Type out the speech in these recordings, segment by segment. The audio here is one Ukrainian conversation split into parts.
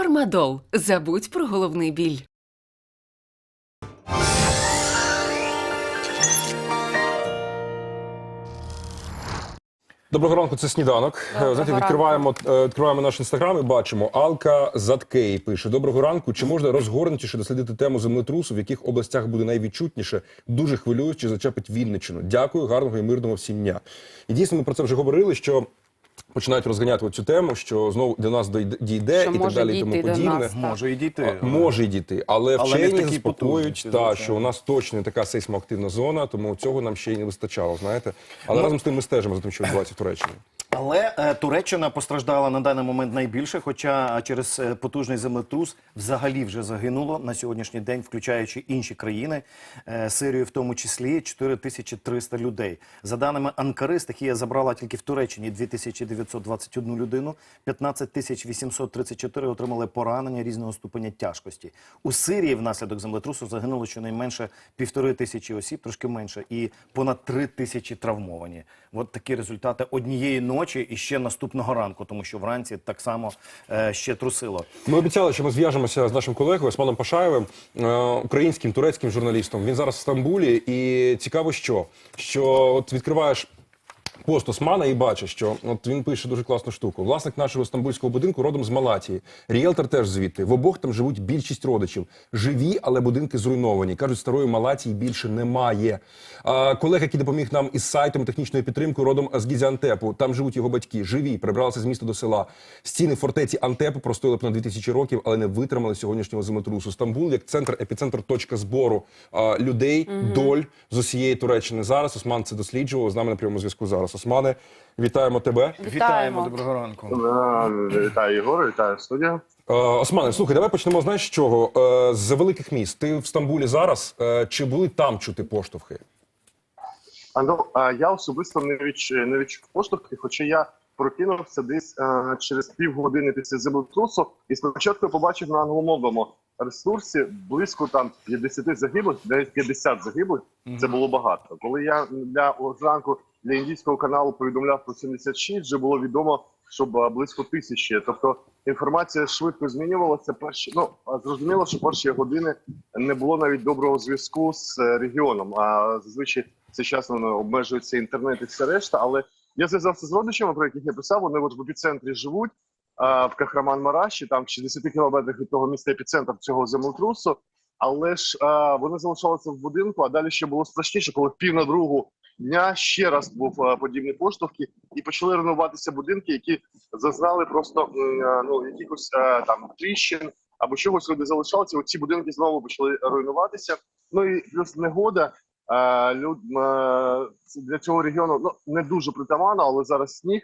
Фармадол. Забудь про головний біль. Доброго ранку, це сніданок. Доброго Знаєте, ранку. відкриваємо, е, відкриваємо наш інстаграм і бачимо. Алка Заткей пише: Доброго ранку. Чи можна розгорнутіше дослідити тему землетрусу, в яких областях буде найвідчутніше? Дуже хвилююсь, чи зачепить Вінниччину. Дякую, гарного і мирного всім дня. І дійсно, ми про це вже говорили. що Починають розганяти цю тему, що знову до нас дійде дійде Що і так далі, і тому подібне. нас. Може і дійти. А, Може й дійти, але, Але вчені заспокоюють, та, що у нас точно не така сейсмоактивна зона, тому цього нам ще й не вистачало. Знаєте, але Ну, разом з тим ми стежимо за тим, що відбувається в Туреччині. Але е, Туреччина постраждала на даний момент найбільше, хоча через е, потужний землетрус взагалі вже загинуло на сьогоднішній день, включаючи інші країни, е, Сирію в тому числі 4300 людей. За даними Анкари, стихія забрала тільки в Туреччині 2921 людину, 15834 отримали поранення різного ступеня тяжкості. У Сирії внаслідок землетрусу загинуло щонайменше півтори тисячі осіб, трошки менше, і понад три тисячі травмовані. От такі результати однієї ночі і ще наступного ранку, тому що вранці так само е, ще трусило. Ми обіцяли, що ми зв'яжемося з нашим колегою Османом Пашаєвим, е, українським турецьким журналістом. Він зараз в Стамбулі, і цікаво, що що от відкриваєш. Пост Османа і бачиш, що от він пише дуже класну штуку. Власник нашого стамбульського будинку родом з Малатії. Ріелтор теж звідти. В обох там живуть більшість родичів. Живі, але будинки зруйновані. Кажуть, старої Малатії більше немає. А, колега, який допоміг нам із сайтом технічної підтримки, родом з Гізіантепу. Там живуть його батьки. Живі, прибралися з міста до села. Стіни фортеці Антепу простояли понад 2000 років, але не витримали сьогоднішнього землетрусу. Стамбул як центр, епіцентр, точка збору а, людей, доль з усієї Туреччини. Зараз Осман це досліджував. З нами на прямому зв'язку зараз. Османе, вітаємо тебе. Вітаємо. доброго ранку. Е, Вітаю Єгор, вітаю студія. Е, Османе, слухай, давай почнемо. Знаєш з чого? Е, з великих міст. Ти в Стамбулі зараз. Чи були там чути поштовхи? А, ну, я особисто не відч не відчув поштовхи, хоча я прокинувся десь через півгодини після землетрусу, і спочатку побачив на англомовному ресурсі близько там 50 загиблих, навіть 50 загиблих. Це було багато. Коли я для о, зранку для індійського каналу повідомляв про 76, вже було відомо, що близько тисячі. Тобто інформація швидко змінювалася. Перші ну зрозуміло, що перші години не було навіть доброго зв'язку з е, регіоном. А зазвичай це часно ну, обмежується інтернет і все решта. Але я зв'язався з родичами, про яких я писав. Вони от в епіцентрі живуть в Кахраман-Мараші, там в 60 кілометрах від того міста епіцентр цього землетрусу. Але ж а, вони залишалися в будинку. А далі ще було страшніше, коли пів на другу дня ще раз був подібні подібний поштовхи, і почали руйнуватися будинки, які зазнали просто ну якихось там тріщин або чогось люди залишалися. Оці будинки знову почали руйнуватися. Ну і плюс негода. Люд, для цього регіону ну не дуже притаманна, але зараз сніг.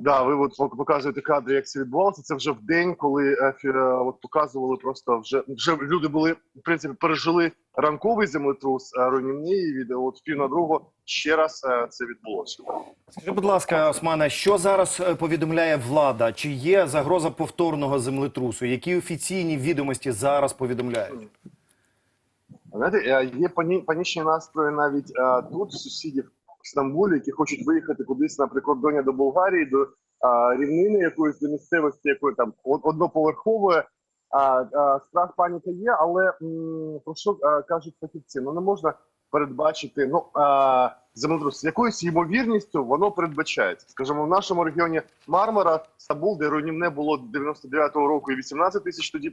Да, ви от показуєте кадри, як це відбувалося. Це вже в день, коли е, е, от показували просто вже вже люди були в принципі пережили ранковий землетрус е, руйнівний. І від от пів на другу ще раз це відбулося. Скажи, будь ласка, Османе, що зараз повідомляє влада? Чи є загроза повторного землетрусу? Які офіційні відомості зараз повідомляють? Знаєте, є панічні настрої навіть тут сусідів Стамбулі, які хочуть виїхати кудись на прикордоння до Болгарії, до е, рівнини якоїсь до місцевості, якої там одноповерхової. А, а, страх паніка є, але м, про що е, кажуть фахівці? Ну не можна передбачити ну а, землетрус якоюсь ймовірністю воно передбачається. Скажімо, в нашому регіоні Мармара, Стамбул, де руйнівне було 99-го року, і 18 тисяч тоді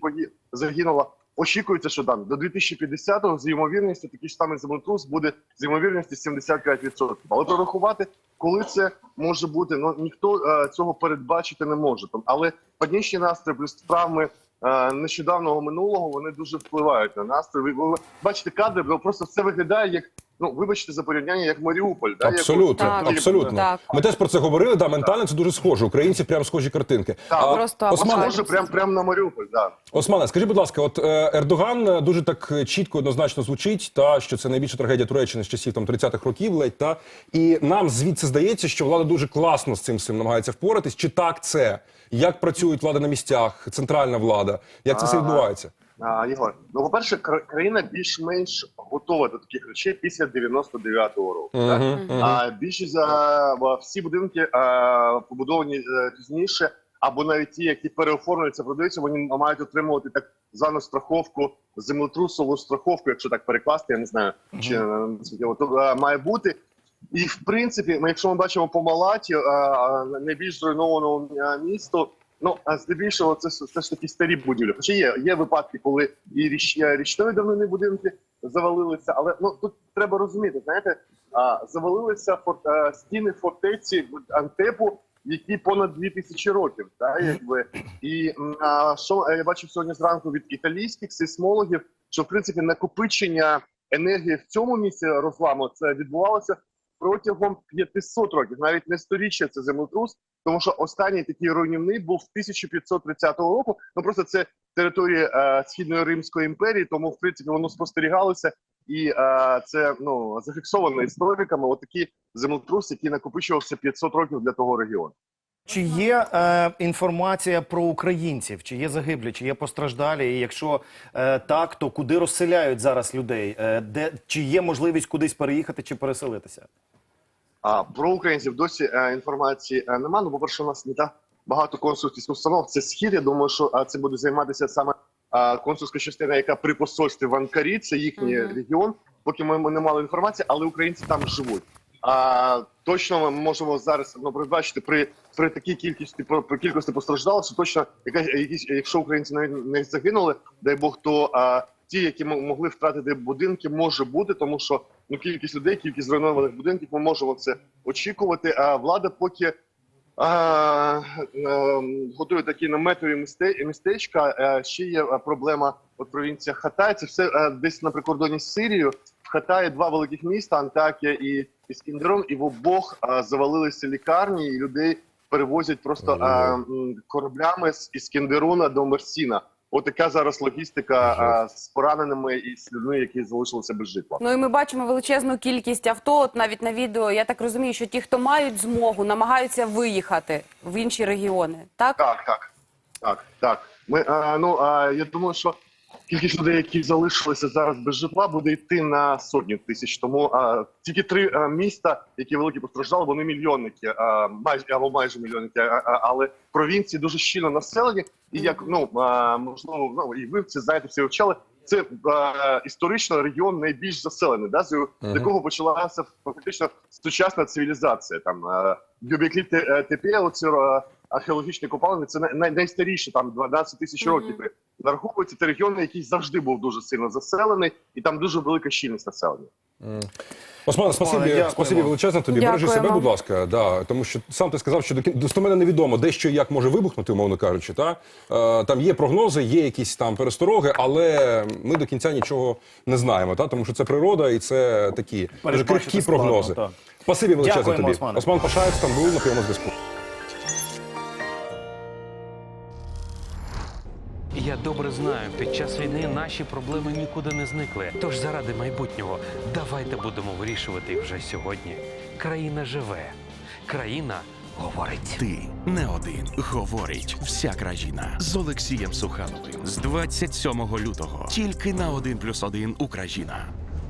загинуло. Очікується, що там до 2050-го з ймовірністю такий ж самий землетрус буде з ймовірністю 75%. Але прорахувати, коли це може бути, ну ніхто е, цього передбачити не може. Там, але панічні настрої плюс травми е, нещодавнього минулого вони дуже впливають на настрій. Ви, ви бачите кадри, бо просто все виглядає як ну вибачте за порівняння, як Маріуполь. Да, Абсолютно, от, Так, абсолютно. так. Ми теж про це говорили. Да, ментально це дуже схоже. Українці прям схожі картинки. Так, А, просто Османе, Може, прям прям на Маріуполь, да. Османе, скажи, будь ласка, от е, Ердоган е, дуже так чітко однозначно звучить, та що це найбільша трагедія Туреччини з часів там 30-х років, ледь та і нам звідси здається, що влада дуже класно з цим всім намагається впоратись. Чи так це? Як працюють влада на місцях, центральна влада? Як це все відбувається? А, Єгор, ну по-перше, країна більш-менш готова до таких речей після 99-го року. Так? Мгм, мгм. А більшість за всі будинки а, побудовані е, пізніше. або навіть ті, які переоформлюються, продаються, вони мають отримувати так звану страховку землетрусову страховку, якщо так перекласти, я не знаю, чи е, наскільки то е, має бути. І в принципі, ми, якщо ми бачимо по Малаті, е, е, найбільш зруйнованому е, місту, ну а здебільшого це все ж таки старі будівлі. Хоча є, є випадки, коли і річ, е, річної давнини будинки завалилися, але ну тут треба розуміти, знаєте, а, завалилися форт, е, стіни фортеці Антепу, які понад 2000 років. Да, якби. І а, що е, я бачив сьогодні зранку від італійських сейсмологів, що в принципі накопичення енергії в цьому місці розламу це відбувалося протягом 500 років, навіть не сторіччя це землетрус, тому що останній такий руйнівний був 1530 року. Ну просто це територія е, східної Римської імперії, тому в принципі воно спостерігалося, і е, це ну зафіксовано істориками. Отакий землетрус, який накопичувався 500 років для того регіону. Чи є е, інформація про українців? Чи є загиблі, чи є постраждалі? І якщо е, так, то куди розселяють зараз людей? Е, де чи є можливість кудись переїхати чи переселитися? А про українців досі е, інформації е, немає. Ну, по-перше, у нас не так багато консульських установ. Це схід. Я думаю, що е, це буде займатися саме консульська частина, яка при посольстві в Анкарі, це їхній Мгм. регіон. Поки ми, ми не мали інформації, але українці там живуть. А точно ми можемо зараз ну, передбачити при, при такій кількості при кількості постраждалих, що точно якась якісь, якщо українці не, не загинули, дай Бог, то а, ті, які могли втратити будинки, може бути, тому що ну кількість людей, кількість зруйнованих будинків, ми можемо це очікувати. А влада поки а, е, готує такі наметові місте- містечка. Е, ще є е, проблема от провінція Хатай. Це все е, десь на прикордоні з Сирією. В Хатаї два великих міста Антакія і Іскіндером. і в обох завалилися лікарні, і людей перевозять просто е, м, кораблями з Іскіндеруна до Мерсіна. От така зараз логістика а, з пораненими і з людьми, які залишилися без житла. Ну і ми бачимо величезну кількість авто. От навіть на відео я так розумію, що ті, хто мають змогу, намагаються виїхати в інші регіони. Так Так, так, так, так. Ми а, ну а я думаю, що кількість людей, які залишилися зараз без житла, буде йти на сотні тисяч. Тому а, тільки три а, міста, які великі постраждали, вони мільйонники, а, майже або майже мільйонники, а, а, але провінції дуже щільно населені. І як ну а, можливо, ну і ви це знаєте, всі вивчали. Це а, історично регіон найбільш заселений, да, з якого почалася фактично сучасна цивілізація. Там Гюбеклі Тепе, оці е, археологічні копалини, це най- най- там 12 тисяч років. Нараховується це регіон, який завжди був дуже сильно заселений, і там дуже велика щільність населення. Осман, спасибі, дякуємо. спасибі величезне тобі. Бережи себе, будь ласка. Да, тому що сам ти сказав, що до кін- достоменно невідомо, де що і як може вибухнути, умовно кажучи. Та? Е, там є прогнози, є якісь там перестороги, але ми до кінця нічого не знаємо, та? тому що це природа і це такі дуже крихкі прогнози. так. Спасибі величезне Дякуємо, тобі. Осман Пашаєв, Стамбул, на прямому зв'язку. Я добре знаю, під час війни наші проблеми нікуди не зникли. Тож заради майбутнього давайте будемо вирішувати вже сьогодні. Країна живе, країна говорить. Ти не один. Говорить вся країна з Олексієм Сухановим з 27 лютого. Тільки на 1+,1 Україна.